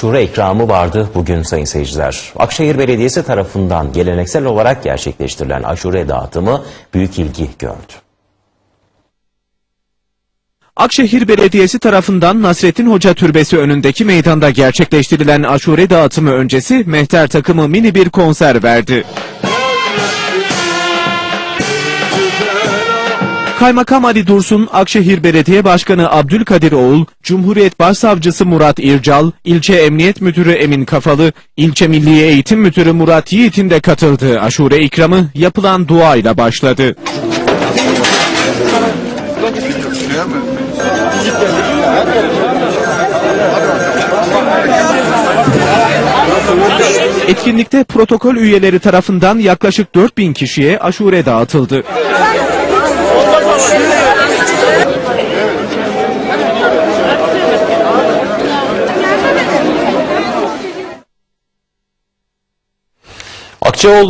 Şura ikramı vardı bugün sayın seyirciler. Akşehir Belediyesi tarafından geleneksel olarak gerçekleştirilen aşure dağıtımı büyük ilgi gördü. Akşehir Belediyesi tarafından Nasrettin Hoca Türbesi önündeki meydanda gerçekleştirilen aşure dağıtımı öncesi mehter takımı mini bir konser verdi. Kaymakam Ali Dursun, Akşehir Belediye Başkanı Abdülkadir Oğul, Cumhuriyet Başsavcısı Murat İrcal, İlçe Emniyet Müdürü Emin Kafalı, İlçe Milli Eğitim Müdürü Murat Yiğit'in de katıldığı aşure ikramı yapılan duayla başladı. Etkinlikte protokol üyeleri tarafından yaklaşık 4000 kişiye aşure dağıtıldı. Akçaoğlu